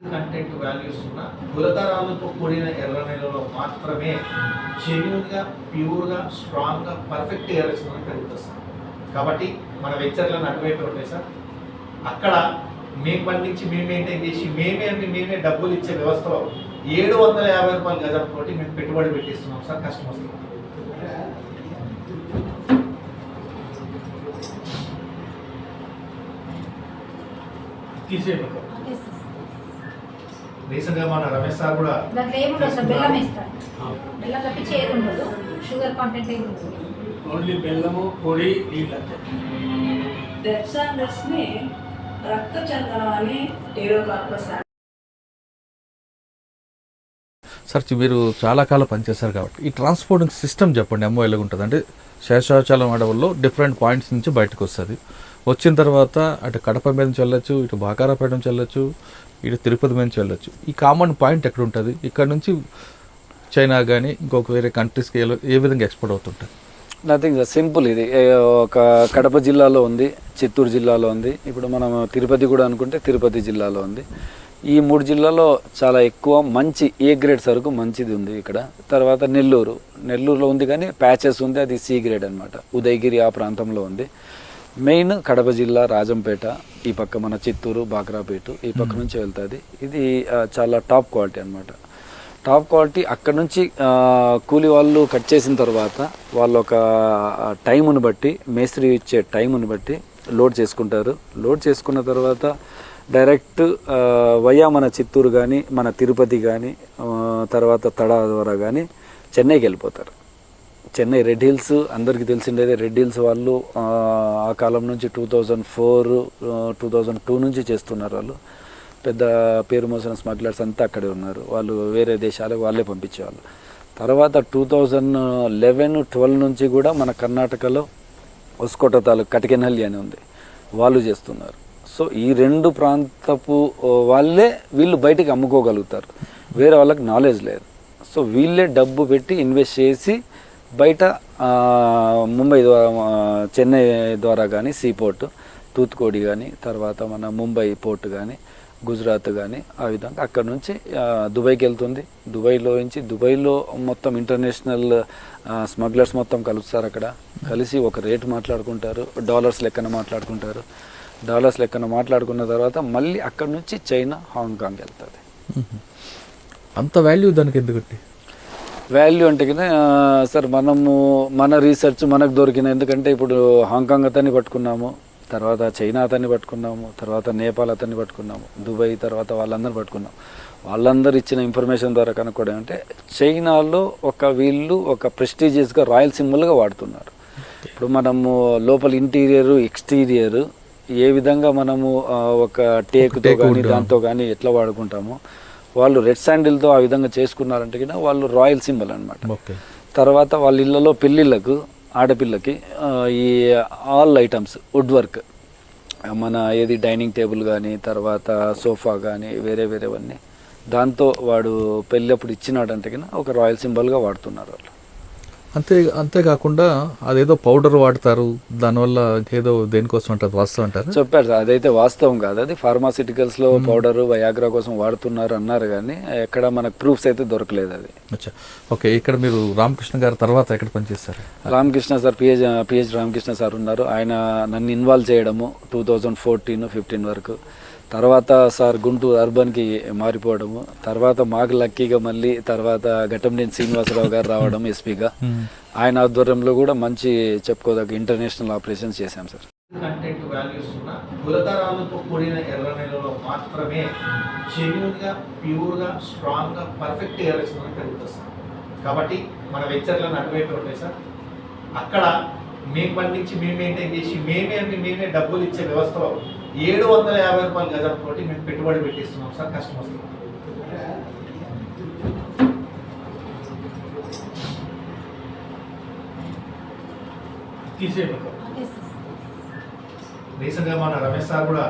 Content values ఉన్న గులతరాలతో కూడిన ఎర్ర నెలలో మాత్రమే జెన్యున్గా ప్యూర్గా స్ట్రాంగ్గా పర్ఫెక్ట్ ఎర్రస్ మనకు పెరుగుతుంది. సార్ కాబట్టి మన వెంచర్లను అటువైపు ఉంటాయి సార్. అక్కడ మేము పండించి మేము మెయింటైన్ చేసి మేమే అమ్మి మేమే డబ్బులు ఇచ్చే వ్యవస్థలో ఏడు వందల యాభై రూపాయలు గజం తోటి మేము పెట్టుబడి పెట్టిస్తున్నాం సార్ కస్టమర్స్ తీసేయకపోతే రీసెంట్గా మన రమేష్ సార్ కూడా దాంట్లో ఏముండదు సార్ బెల్లం వేస్తారు బెల్లం తప్పించి ఏది ఉండదు. షుగర్ కాంటెంట్ ఏది ఉండదు. ఓన్లీ బెల్లము పొడి నీళ్ళు అంతే. రక్త చందనం అని ఏరోకార్పస్ సార్. మీరు చాలా కాలం పనిచేశారు కాబట్టి. ఈ ట్రాన్స్పోర్టింగ్ సిస్టమ్ చెప్పండి ఎంఓ ఎలా ఉంటుంది? అంటే శేషాచలం అడవుల్లో డిఫరెంట్ పాయింట్స్ నుంచి బయటకు వస్తుంది. వచ్చిన తర్వాత అటు కడప మీద నుంచి వెళ్ళొచ్చు ఇటు బాకారాపేట నుంచి వెళ్ళొచ్చు ఇటు తిరుపతి నుంచి వెళ్ళొచ్చు. ఈ కామన్ పాయింట్ ఎక్కడ ఉంటుంది ఇక్కడ నుంచి చైనా కానీ ఇంకొక వేరే కంట్రీస్కి ఏ విధంగా ఎక్స్పోర్ట్ అవుతుంటుంది? నథింగ్ సింపుల్ ఇది. ఒక కడప జిల్లాలో ఉంది చిత్తూరు జిల్లాలో ఉంది. ఇప్పుడు మనం తిరుపతి కూడా అనుకుంటే తిరుపతి జిల్లాలో ఉంది. ఈ మూడు జిల్లాలో చాలా ఎక్కువ మంచి ఏ గ్రేడ్ సరుకు మంచిది ఉంది ఇక్కడ. తర్వాత నెల్లూరు. నెల్లూరులో ఉంది కానీ ప్యాచెస్ ఉంది అది సి గ్రేడ్ అనమాట ఉదయగిరి ఆ ప్రాంతంలో ఉంది. మెయిన్ కడప జిల్లా రాజంపేట ఈ పక్క మన చిత్తూరు బాక్రాపేట ఈ పక్క నుంచి వెళ్తుంది. ఇది చాలా టాప్ క్వాలిటీ అన్నమాట. టాప్ క్వాలిటీ అక్కడ నుంచి కూలి వాళ్ళు కట్ చేసిన తర్వాత వాళ్ళు ఒక టైమును బట్టి మేస్త్రి ఇచ్చే టైమును బట్టి లోడ్ చేసుకుంటారు. లోడ్ చేసుకున్న తర్వాత డైరెక్ట్ వయా మన చిత్తూరు కానీ మన తిరుపతి కానీ తర్వాత తడా ద్వారా కానీ చెన్నైకి వెళ్ళిపోతారు. చెన్నై రెడ్ హిల్స్ అందరికీ తెలిసిండేదే రెడ్ హిల్స్ వాళ్ళు ఆ, కాలం నుంచి two thousand four two thousand two నుంచి చేస్తున్నారు వాళ్ళు. పెద్ద పేరు మోసిన స్మగ్లర్స్ అంతా అక్కడే ఉన్నారు. వాళ్ళు వేరే దేశాలకు వాళ్ళే పంపించేవాళ్ళు. తర్వాత టూ థౌజండ్ లెవెన్ ట్వెల్వ్ నుంచి కూడా మన కర్ణాటకలో ఒస్కోట తాలూకు కటికెనహల్లి అని ఉంది. వాళ్ళు చేస్తున్నారు. సో ఈ రెండు ప్రాంతపు వాళ్ళే వీళ్ళు బయటికి అమ్ముకోగలుగుతారు. వేరే వాళ్ళకి నాలెడ్జ్ లేదు. సో వీళ్ళే డబ్బు పెట్టి ఇన్వెస్ట్ చేసి బయట ముంబై ద్వారా చెన్నై ద్వారా కానీ సీపోర్టు తూత్కోడి కానీ తర్వాత మన ముంబై పోర్ట్ కానీ గుజరాత్ కానీ ఆ విధంగా అక్కడ నుంచి దుబాయ్కి వెళ్తుంది. దుబాయ్లో నుంచి దుబాయ్లో మొత్తం ఇంటర్నేషనల్ స్మగ్లర్స్ మొత్తం కలుస్తారు అక్కడ. కలిసి ఒక రేటు మాట్లాడుకుంటారు. డాలర్స్ లెక్కన మాట్లాడుకుంటారు. డాలర్స్ లెక్కన మాట్లాడుకున్న తర్వాత మళ్ళీ అక్కడ నుంచి చైనా హాంకాంగ్ వెళ్తుంది. అంత వాల్యూ దానికి ఎందుకంటే వాల్యూ అంటే కింద సార్ మనము మన రీసెర్చ్ మనకు దొరికిన ఎందుకంటే ఇప్పుడు హాంకాంగ్ అతన్ని పట్టుకున్నాము తర్వాత చైనా అతన్ని పట్టుకున్నాము తర్వాత నేపాల్ అతన్ని పట్టుకున్నాము దుబాయ్ తర్వాత వాళ్ళందరిని పట్టుకున్నాం వాళ్ళందరూ ఇచ్చిన ఇన్ఫర్మేషన్ ద్వారా కనుక్కోవడం అంటే చైనాలో ఒక వీళ్ళు ఒక ప్రెస్టీజియస్గా రాయల్ సింబల్గా వాడుతున్నారు ఇప్పుడు మనము లోపల ఇంటీరియర్ ఎక్స్టీరియర్ ఏ విధంగా మనము ఒక టేక్తో టేక్ కానీ. దాంతో కానీ ఎట్లా వాడుకుంటామో వాళ్ళు రెడ్ శాండిల్తో ఆ విధంగా చేసుకున్నారంటే కింద వాళ్ళు రాయల్ సింబల్ అన్నమాట. ఓకే. తర్వాత వాళ్ళ ఇళ్ళలో పెళ్ళిళ్ళకు ఆడపిల్లకి ఈ ఆల్ ఐటమ్స్ వుడ్ వర్క్ మన ఏది డైనింగ్ టేబుల్ కానీ తర్వాత సోఫా కానీ వేరే వేరేవన్నీ దాంతో వాడు పెళ్ళప్పుడు ఇచ్చినాడంటే కింద ఒక రాయల్ సింబల్గా వాడుతున్నారు వాళ్ళు. అంతే అంతేకాకుండా అదేదో పౌడర్ వాడతారు దానివల్ల ఇంకేదో దేనికోసం అంటారు వాస్తవం అంటారు? చెప్పారు సార్ అదైతే వాస్తవం కాదు. అది ఫార్మాసిటికల్స్లో పౌడర్ వయాగ్రా కోసం వాడుతున్నారు అన్నారు కానీ ఎక్కడ మనకు ప్రూఫ్స్ అయితే దొరకలేదు అది. అచ్చా. ఓకే ఇక్కడ మీరు రామకృష్ణ గారి తర్వాత ఎక్కడ పనిచేస్తారు Ramakrishna sir PH PH Ramakrishna sir ఉన్నారు. ఆయన నన్ను ఇన్వాల్వ్ చేయడము టూ థౌజండ్ ఫోర్టీన్ ఫిఫ్టీన్ వరకు. తర్వాత సార్ గుంటూరు అర్బన్కి మారిపోవడము. తర్వాత మాకు లక్కీగా మళ్ళీ తర్వాత ఘటంనేని శ్రీనివాసరావు గారు రావడం ఎస్పీగా. ఆయన ఆధ్వర్యంలో కూడా మంచి చెప్పుకోదగ్గ ఇంటర్నేషనల్ ఆపరేషన్స్ చేశాం సార్. కంటెంట్ వాల్యూస్ ఉన్న గులకరాలతో కూడిన ఎర్ర నెలలో మాత్రమే జెన్యున్గా ప్యూర్గా స్ట్రాంగ్గా పర్ఫెక్ట్ ఎర్రస్ పెరుగుతుంది సార్. కాబట్టి మన వెంచర్లను అటువైపు ఉంటాయి సార్. అక్కడ మేము పండించి మేము మెయింటైన్ చేసి మేమే అమ్మి మేమే డబ్బులు ఇచ్చే వ్యవస్థలో ఏడు వందల యాభై రూపాయల గజంతో మేము పెట్టుబడి పెట్టిస్తున్నాం సార్ కస్టమర్స్ తీసేయకపోతే రీసెంట్గా మన రమేష్ సార్ కూడా